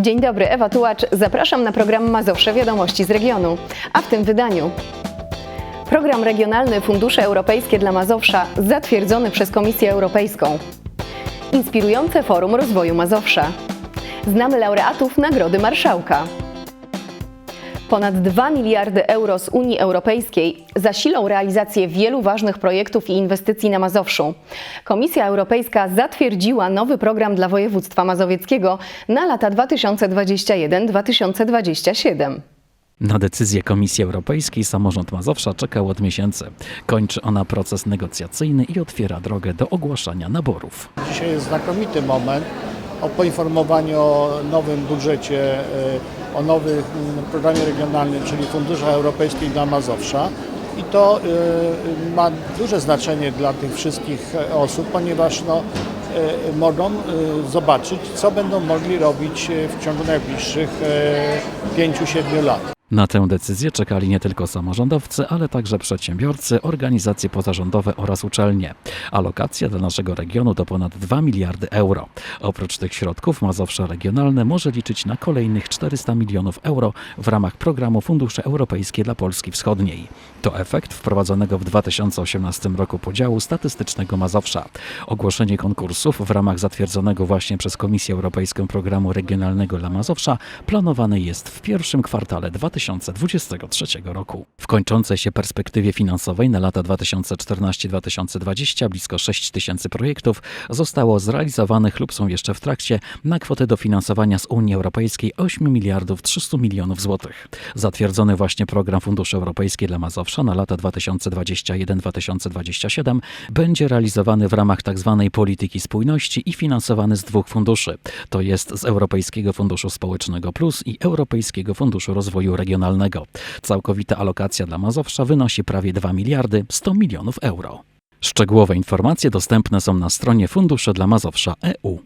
Dzień dobry, Ewa Tułacz. Zapraszam na program Mazowsze Wiadomości z regionu. A w tym wydaniu Program regionalny Fundusze Europejskie dla Mazowsza zatwierdzony przez Komisję Europejską. Inspirujące Forum Rozwoju Mazowsza. Znamy laureatów Nagrody Marszałka. Ponad 2 miliardy euro z Unii Europejskiej zasilą realizację wielu ważnych projektów i inwestycji na Mazowszu. Komisja Europejska zatwierdziła nowy program dla województwa mazowieckiego na lata 2021-2027. Na decyzję Komisji Europejskiej samorząd Mazowsza czekał od miesięcy. Kończy ona proces negocjacyjny i otwiera drogę do ogłaszania naborów. Dzisiaj jest znakomity moment o poinformowaniu o nowym budżecie, e, o nowym mm, programie regionalnym, czyli Funduszach Europejskich dla Mazowsza. I to e, ma duże znaczenie dla tych wszystkich e, osób, ponieważ no, mogą zobaczyć, co będą mogli robić w ciągu najbliższych 5-7 lat. Na tę decyzję czekali nie tylko samorządowcy, ale także przedsiębiorcy, organizacje pozarządowe oraz uczelnie. Alokacja dla naszego regionu to ponad 2 miliardy euro. Oprócz tych środków Mazowsze Regionalne może liczyć na kolejnych 400 milionów euro w ramach programu Fundusze Europejskie dla Polski Wschodniej. To efekt wprowadzonego w 2018 roku podziału statystycznego Mazowsza. Ogłoszenie konkursów w ramach zatwierdzonego właśnie przez Komisję Europejską programu regionalnego dla Mazowsza planowane jest w pierwszym kwartale 2023 roku. W kończącej się perspektywie finansowej na lata 2014-2020 blisko 6 tysięcy projektów zostało zrealizowanych lub są jeszcze w trakcie na kwotę dofinansowania z Unii Europejskiej 8 miliardów 300 milionów złotych. Zatwierdzony właśnie program Fundusze Europejskie dla Mazowsza na lata 2021-2027 będzie realizowany w ramach tzw. polityki spójności i finansowany z dwóch funduszy. To jest z Europejskiego Funduszu Społecznego Plus i Europejskiego Funduszu Rozwoju Regionalnego. Całkowita alokacja dla Mazowsza wynosi prawie 2 miliardy 100 milionów euro. Szczegółowe informacje dostępne są na stronie Fundusze dla Mazowsza EU.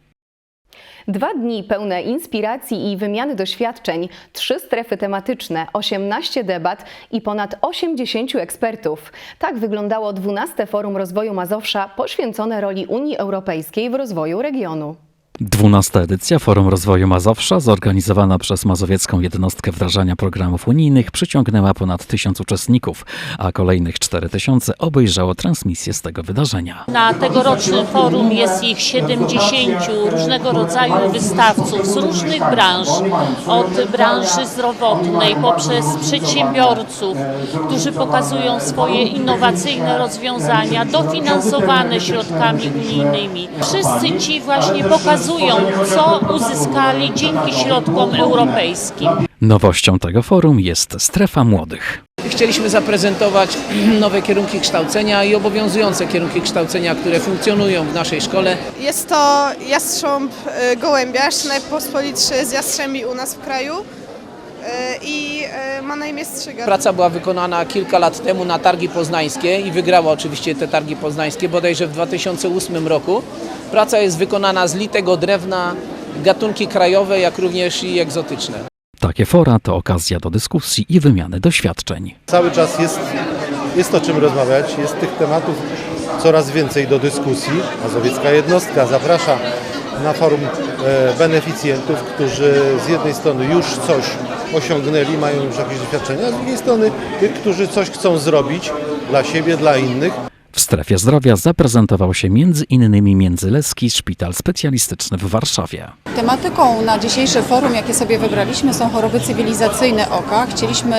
Dwa dni pełne inspiracji i wymiany doświadczeń, trzy strefy tematyczne, 18 debat i ponad 80 ekspertów. Tak wyglądało 12 Forum Rozwoju Mazowsza poświęcone roli Unii Europejskiej w rozwoju regionu. 12. edycja Forum Rozwoju Mazowsza, zorganizowana przez Mazowiecką Jednostkę Wdrażania Programów Unijnych, przyciągnęła ponad tysiąc uczestników, a kolejnych 4000 obejrzało transmisję z tego wydarzenia. Na tegorocznym forum jest ich 70 różnego rodzaju wystawców z różnych branż, od branży zdrowotnej poprzez przedsiębiorców, którzy pokazują swoje innowacyjne rozwiązania dofinansowane środkami unijnymi. Wszyscy ci właśnie pokazują, co uzyskali dzięki środkom europejskim. Nowością tego forum jest Strefa Młodych. Chcieliśmy zaprezentoać nowe kierunki kształcenia i obowiązujące kierunki kształcenia, które funkcjonują w naszej szkole. Jest to jastrząb y, gołębiarz, najpospolitszy z jastrzębi u nas w kraju i y, ma na imię Strzyga. Praca była wykonana kilka lat temu na targi poznańskie i wygrała oczywiście te targi poznańskie, bodajże w 2008 roku. Praca jest wykonana z litego drewna, gatunki krajowe, jak również i egzotyczne. Takie fora to okazja do dyskusji i wymiany doświadczeń. Cały czas jest, jest o czym rozmawiać, jest tych tematów coraz więcej do dyskusji. Mazowiecka jednostka zaprasza na forum e, beneficjentów, którzy z jednej strony już coś osiągnęli, mają już jakieś doświadczenia, a z drugiej strony tych, którzy coś chcą zrobić dla siebie, dla innych. W strefie zdrowia zaprezentował się innymi Międzyleski Szpital Specjalistyczny w Warszawie. Tematyką na dzisiejsze forum, jakie sobie wybraliśmy, są choroby cywilizacyjne oka. Chcieliśmy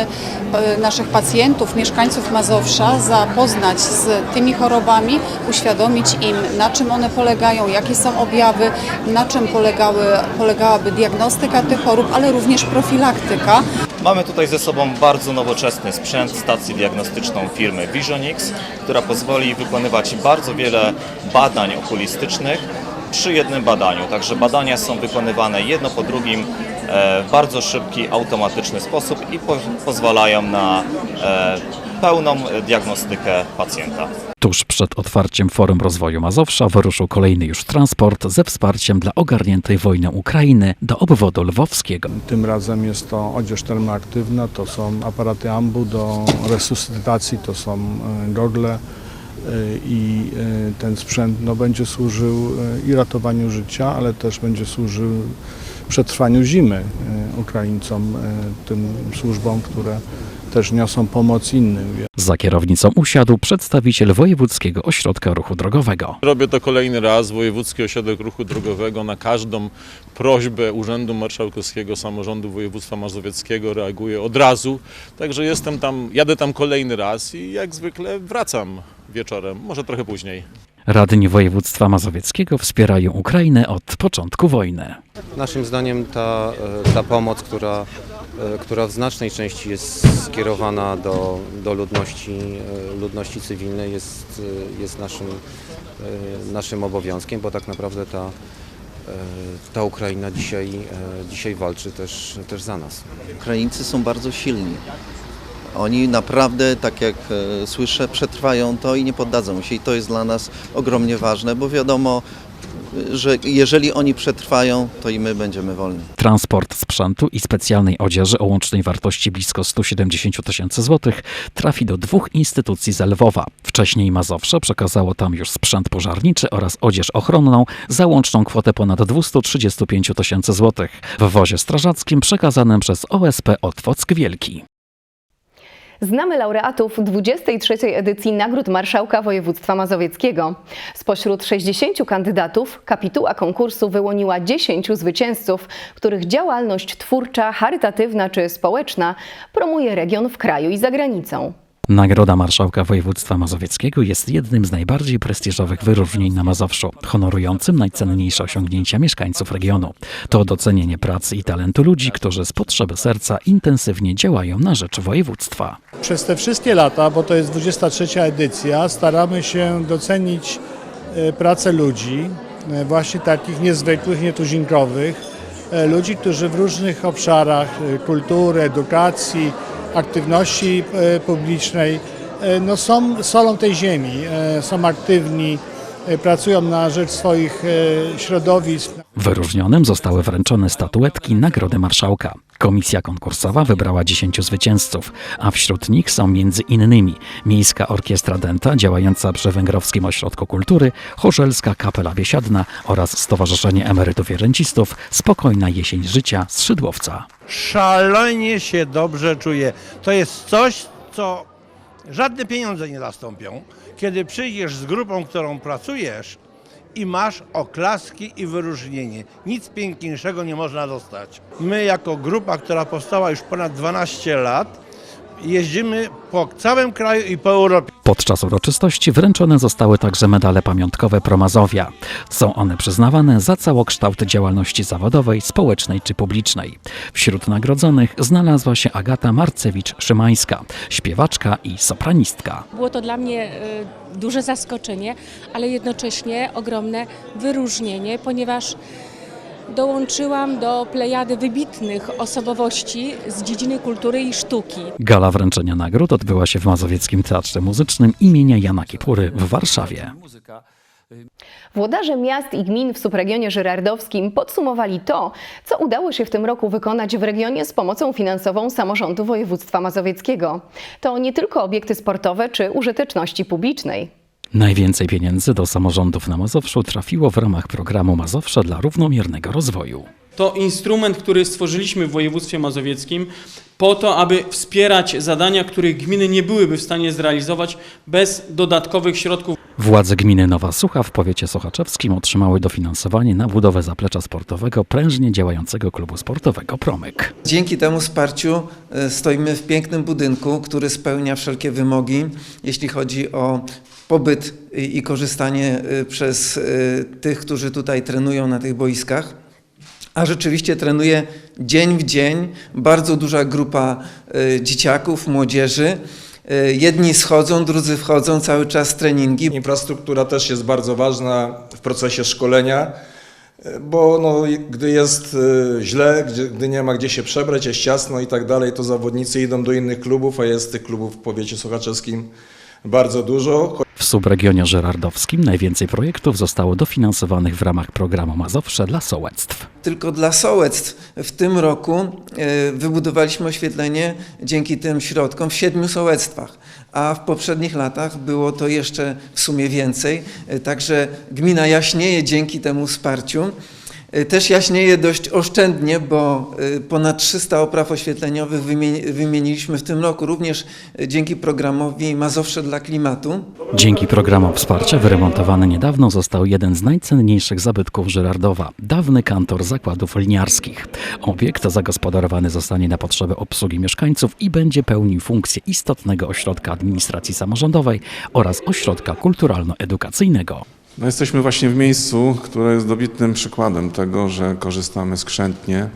e, naszych pacjentów, mieszkańców Mazowsza zapoznać z tymi chorobami, uświadomić im, na czym one polegają, jakie są objawy, na czym polegały, polegałaby diagnostyka tych chorób, ale również profilaktyka. Mamy tutaj ze sobą bardzo nowoczesny sprzęt, stację diagnostyczną firmy Visionix, która pozwoli wykonywać bardzo wiele badań okulistycznych przy jednym badaniu. Także badania są wykonywane jedno po drugim e, w bardzo szybki, automatyczny sposób i po, pozwalają na e, pełną diagnostykę pacjenta. Tuż przed otwarciem Forum Rozwoju Mazowsza wyruszył kolejny już transport ze wsparciem dla ogarniętej wojną Ukrainy do obwodu lwowskiego. Tym razem jest to odzież termoaktywna, to są aparaty AMBU do resuscytacji, to są e, gogle e, i e, ten sprzęt no, będzie służył i ratowaniu życia, ale też będzie służył przetrwaniu zimy Ukraińcom, tym służbom, które też niosą pomoc innym. Za kierownicą usiadł przedstawiciel Wojewódzkiego Ośrodka Ruchu Drogowego. Robię to kolejny raz. Wojewódzki Ośrodek Ruchu Drogowego na każdą prośbę Urzędu Marszałkowskiego Samorządu Województwa Mazowieckiego reaguje od razu. Także jestem tam, jadę tam kolejny raz i jak zwykle wracam wieczorem, może trochę później. Radni województwa mazowieckiego wspierają Ukrainę od początku wojny. Naszym zdaniem ta, e, ta pomoc, która, która w znacznej części jest skierowana do, do ludności, e, ludności cywilnej jest, e, jest naszym, e, naszym obowiązkiem, bo tak naprawdę ta, e, ta Ukraina dzisiaj, e, dzisiaj walczy też, też za nas. Ukraińcy są bardzo silni. Oni naprawdę, tak jak e, słyszę, przetrwają to i nie poddadzą się. I to jest dla nas ogromnie ważne, bo wiadomo, e, że jeżeli oni przetrwają, to i my będziemy wolni. Transport sprzętu i specjalnej odzieży o łącznej wartości blisko 170 tysięcy złotych trafi do dwóch instytucji z Lwowa. Wcześniej Mazowsze przekazało tam już sprzęt pożarniczy oraz odzież ochronną za łączną kwotę ponad 235 tysięcy złotych. W wozie strażackim przekazanym przez OSP Otwock Wielki. Znamy laureatów 23. edycji Nagród Marszałka Województwa Mazowieckiego. Spośród 60 kandydatów kapituła konkursu wyłoniła 10 zwycięzców, których działalność twórcza, charytatywna czy społeczna promuje region w kraju i za granicą. Nagroda Marszałka Województwa Mazowieckiego jest jednym z najbardziej prestiżowych wyróżnień na Mazowszu, honorującym najcenniejsze osiągnięcia mieszkańców regionu. To docenienie pracy i talentu ludzi, którzy z potrzeby serca intensywnie działają na rzecz województwa. Przez te wszystkie lata, bo to jest 23 edycja, staramy się docenić e, pracę ludzi, e, właśnie takich niezwykłych, nietuzinkowych, e, ludzi, którzy w różnych obszarach kultury, edukacji, aktywności e, publicznej e, no są solą tej ziemi, e, są aktywni, pracują na rzecz swoich środowisk. Wyróżnionym zostały wręczone statuetki Nagrody Marszałka. Komisja konkursowa wybrała 10 zwycięzców, a wśród nich są między innymi Miejska Orkiestra Denta działająca przy Węgrowskim Ośrodku Kultury, Chorzelska Kapela Biesiadna oraz Stowarzyszenie Emerytów i Rencistów Spokojna Jesień Życia z Szydłowca. szalenie się dobrze czuję. To jest coś, co żadne pieniądze nie zastąpią. Kiedy przyjdziesz z grupą, którą pracujesz i masz oklaski i wyróżnienie. Nic piękniejszego nie można dostać. My jako grupa, która powstała już ponad 12 lat, jeździmy po całym kraju i po Europie. Podczas uroczystości wręczone zostały także medale pamiątkowe Promazowia. Są one przyznawane za całokształt działalności zawodowej, społecznej czy publicznej. Wśród nagrodzonych znalazła się Agata Marcewicz-Szymańska, śpiewaczka i sopranistka. Było to dla mnie e, duże zaskoczenie, ale jednocześnie ogromne wyróżnienie, ponieważ dołączyłam do plejady wybitnych osobowości z dziedziny kultury i sztuki. Gala wręczenia nagród odbyła się w Mazowieckim Teatrze Muzycznym imienia Jana Kipury w Warszawie. Włodarze miast i gmin w subregionie żyrardowskim podsumowali to, co udało się w tym roku wykonać w regionie z pomocą finansową samorządu województwa mazowieckiego. To nie tylko obiekty sportowe czy użyteczności publicznej. Najwięcej pieniędzy do samorządów na Mazowszu trafiło w ramach programu Mazowsze dla równomiernego rozwoju. To instrument, który stworzyliśmy w województwie mazowieckim po to, aby wspierać zadania, których gminy nie byłyby w stanie zrealizować bez dodatkowych środków. Władze gminy Nowa Sucha w powiecie sochaczewskim otrzymały dofinansowanie na budowę zaplecza sportowego prężnie działającego klubu sportowego Promyk. Dzięki temu wsparciu e, stoimy w pięknym budynku, który spełnia wszelkie wymogi, jeśli chodzi o pobyt i korzystanie e, przez e, tych, którzy tutaj trenują na tych boiskach. A rzeczywiście trenuje dzień w dzień bardzo duża grupa dzieciaków, młodzieży. E, Jedni schodzą, drudzy wchodzą, cały czas treningi. Infrastruktura też jest bardzo ważna w procesie szkolenia, e, bo no, gdy jest e, źle, gdy nie ma gdzie się przebrać, jest ciasno i tak dalej, to zawodnicy idą do innych klubów, a jest tych klubów w powiecie sochaczewskim bardzo dużo. W subregionie żerardowskim najwięcej projektów zostało dofinansowanych w ramach programu Mazowsze dla sołectw. Tylko dla sołectw w tym roku e, wybudowaliśmy oświetlenie dzięki tym środkom w siedmiu sołectwach, a w poprzednich latach było to jeszcze w sumie więcej. E, Także gmina jaśnieje dzięki temu wsparciu. Y, Też jaśnieje dość oszczędnie, bo y, ponad 300 opraw oświetleniowych wymieni- wymieniliśmy w tym roku, również y, dzięki programowi Mazowsze dla Klimatu. Dzięki programom wsparcia wyremontowany niedawno został jeden z najcenniejszych zabytków Żyrardowa, dawny kantor zakładów liniarskich. Obiekt zagospodarowany zostanie na potrzeby obsługi mieszkańców i będzie pełnił funkcję istotnego ośrodka administracji samorządowej oraz ośrodka kulturalno-edukacyjnego. No jesteśmy właśnie w miejscu, które jest dobitnym przykładem tego, że korzystamy skrzętnie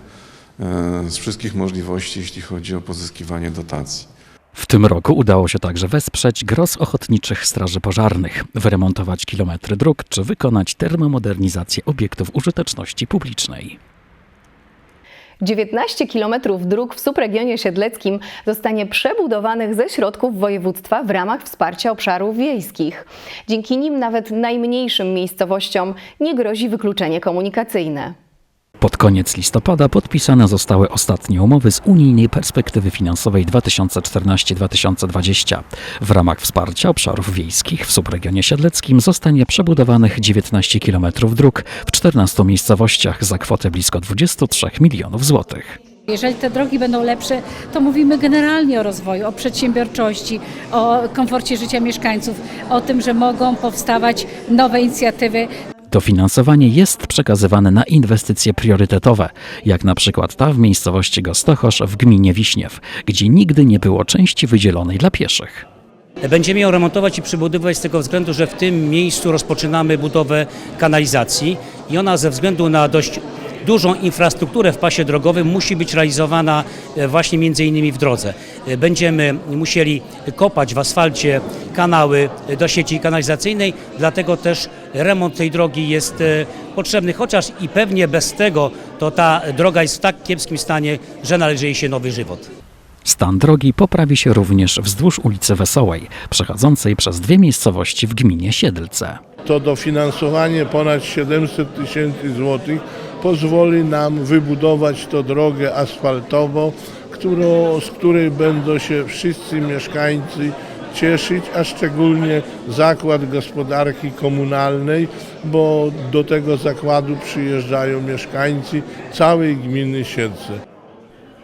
e, z wszystkich możliwości, jeśli chodzi o pozyskiwanie dotacji. W tym roku udało się także wesprzeć gros ochotniczych straży pożarnych, wyremontować kilometry dróg czy wykonać termomodernizację obiektów użyteczności publicznej. 19 km dróg w subregionie siedleckim zostanie przebudowanych ze środków województwa w ramach wsparcia obszarów wiejskich. Dzięki nim nawet najmniejszym miejscowościom nie grozi wykluczenie komunikacyjne. Pod koniec listopada podpisane zostały ostatnie umowy z unijnej perspektywy finansowej 2014-2020. W ramach wsparcia obszarów wiejskich w subregionie siedleckim zostanie przebudowanych 19 km dróg w 14 miejscowościach za kwotę blisko 23 milionów złotych. Jeżeli te drogi będą lepsze, to mówimy generalnie o rozwoju, o przedsiębiorczości, o komforcie życia mieszkańców, o tym, że mogą powstawać nowe inicjatywy. Dofinansowanie jest przekazywane na inwestycje priorytetowe, jak na przykład ta w miejscowości Gostochosz w gminie Wiśniew, gdzie nigdy nie było części wydzielonej dla pieszych. Będziemy ją remontować i przybudowywać z tego względu, że w tym miejscu rozpoczynamy budowę kanalizacji i ona ze względu na dość dużą infrastrukturę w pasie drogowym musi być realizowana e, właśnie między innymi w drodze. E, Będziemy musieli kopać w asfalcie kanały e, do sieci kanalizacyjnej, dlatego też remont tej drogi jest potrzebny, chociaż i pewnie bez tego to ta droga jest w tak kiepskim stanie, że należy jej się nowy żywot. Stan drogi poprawi się również wzdłuż ulicy Wesołej, przechodzącej przez dwie miejscowości w gminie Siedlce. To dofinansowanie ponad 700 tysięcy złotych pozwoli nam wybudować to drogę asfaltową, którą, z której będą się wszyscy mieszkańcy cieszyć, a szczególnie Zakład Gospodarki Komunalnej, bo do tego zakładu przyjeżdżają mieszkańcy całej gminy Siedlce.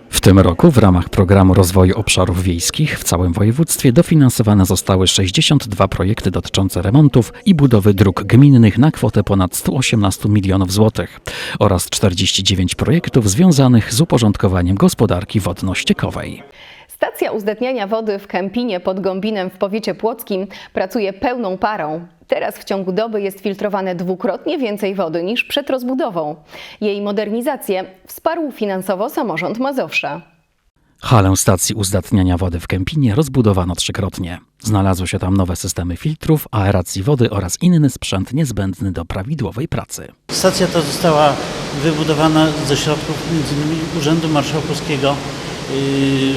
W tym roku w ramach programu rozwoju obszarów wiejskich w całym województwie dofinansowane zostały 62 projekty dotyczące remontów i budowy dróg gminnych na kwotę ponad 118 milionów złotych oraz 49 projektów związanych z uporządkowaniem gospodarki wodno-ściekowej. Stacja uzdatniania wody w Kępinie pod Gąbinem w powiecie płockim pracuje pełną parą. Teraz w ciągu doby jest filtrowane dwukrotnie więcej wody niż przed rozbudową. Jej modernizację wsparł finansowo samorząd Mazowsza. Halę stacji uzdatniania wody w Kępinie rozbudowano trzykrotnie. Znalazły się tam nowe systemy filtrów, aeracji wody oraz inny sprzęt niezbędny do prawidłowej pracy. Stacja ta została wybudowana ze środków m.in. Urzędu Marszałkowskiego, yy,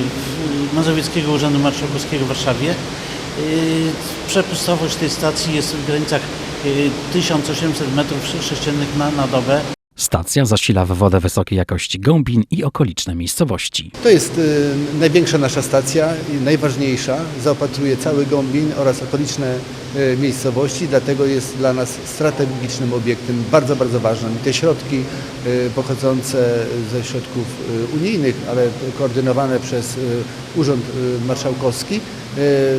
Mazowieckiego Urzędu Marszałkowskiego w Warszawie. Yy, Przepustowość tej stacji jest w granicach yy, 1800 m3 na, na dobę. Stacja zasila w wodę wysokiej jakości Gąbin i okoliczne miejscowości. To jest y, największa nasza stacja i najważniejsza. Zaopatruje cały Gąbin oraz okoliczne y, miejscowości, dlatego jest dla nas strategicznym obiektem, bardzo, bardzo ważnym. I te środki y, pochodzące ze środków y, unijnych, ale koordynowane przez y, Urząd y, Marszałkowski y,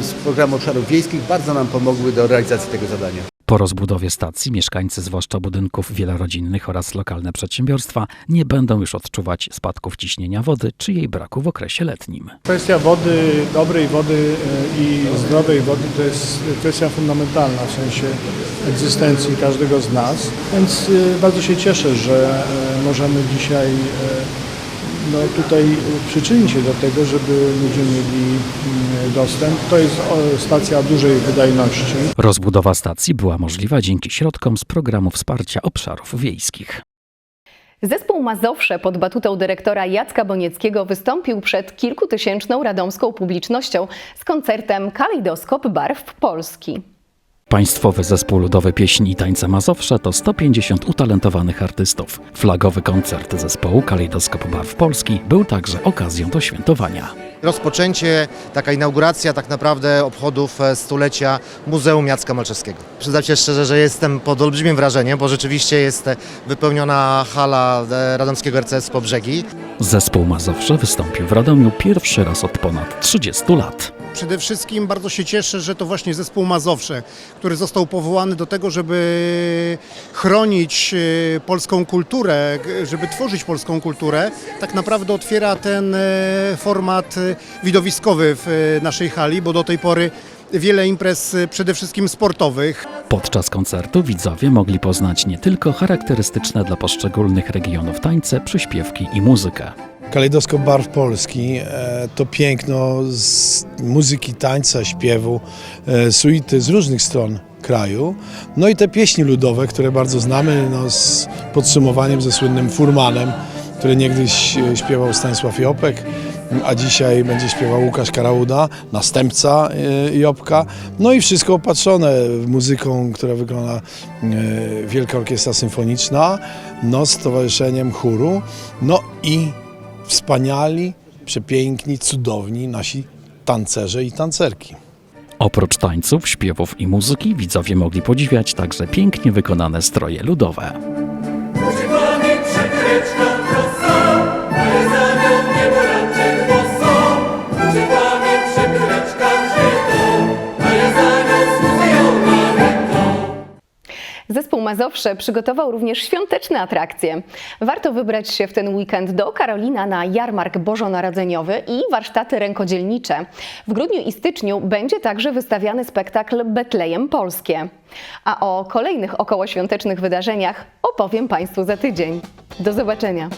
z programu obszarów wiejskich bardzo nam pomogły do realizacji tego zadania. Po rozbudowie stacji mieszkańcy zwłaszcza budynków wielorodzinnych oraz lokalne przedsiębiorstwa nie będą już odczuwać spadków ciśnienia wody czy jej braku w okresie letnim. Kwestia wody, dobrej wody e, i zdrowej wody to jest kwestia fundamentalna w sensie egzystencji każdego z nas, więc e, bardzo się cieszę, że e, możemy dzisiaj no, tutaj przyczynić się do tego, żeby ludzie mieli mm, dostęp. To jest o, stacja dużej wydajności. Rozbudowa stacji była możliwa dzięki środkom z programu wsparcia obszarów wiejskich. Zespół Mazowsze pod batutą dyrektora Jacka Bonieckiego wystąpił przed kilkutysięczną radomską publicznością z koncertem Kalejdoskop Barw Polski. Państwowy Zespół Ludowy Pieśni i Tańca Mazowsza to 150 utalentowanych artystów. Flagowy koncert zespołu Kalejdoskop Barw Polski był także okazją do świętowania. rozpoczęcie, taka inauguracja tak naprawdę obchodów e, stulecia Muzeum Jacka Malczewskiego. Przyznam się szczerze, że jestem pod olbrzymim wrażeniem, bo rzeczywiście jest e, wypełniona hala e, radomskiego RCS po brzegi. Zespół Mazowsze wystąpił w Radomiu pierwszy raz od ponad 30 lat. Przede wszystkim bardzo się cieszę, że to właśnie zespół Mazowsze, który został powołany do tego, żeby chronić e, polską kulturę, żeby tworzyć polską kulturę, tak naprawdę otwiera ten e, format e, widowiskowy w naszej hali, bo do tej pory wiele imprez przede wszystkim sportowych. Podczas koncertu widzowie mogli poznać nie tylko charakterystyczne dla poszczególnych regionów tańce, przyśpiewki i muzykę. Kalejdoskop Barw Polski e, to piękno z muzyki, tańca, śpiewu, e, suity z różnych stron kraju. No i te pieśni ludowe, które bardzo znamy, no, z podsumowaniem ze słynnym Furmanem, który niegdyś e, śpiewał Stanisław Jopek, a dzisiaj będzie śpiewał Łukasz Karauda, następca Jopka. No i wszystko opatrzone muzyką, która wykona Wielka Orkiestra Symfoniczna, no z towarzyszeniem chóru, no i wspaniali, przepiękni, cudowni nasi tancerze i tancerki. Oprócz tańców, śpiewów i muzyki widzowie mogli podziwiać także pięknie wykonane stroje ludowe. Zespół Mazowsze przygotował również świąteczne atrakcje. Warto wybrać się w ten weekend do Karolina na jarmark bożonarodzeniowy i warsztaty rękodzielnicze. W grudniu i styczniu będzie także wystawiany spektakl Betlejem Polskie. A o kolejnych okołoświątecznych wydarzeniach opowiem Państwu za tydzień. Do zobaczenia.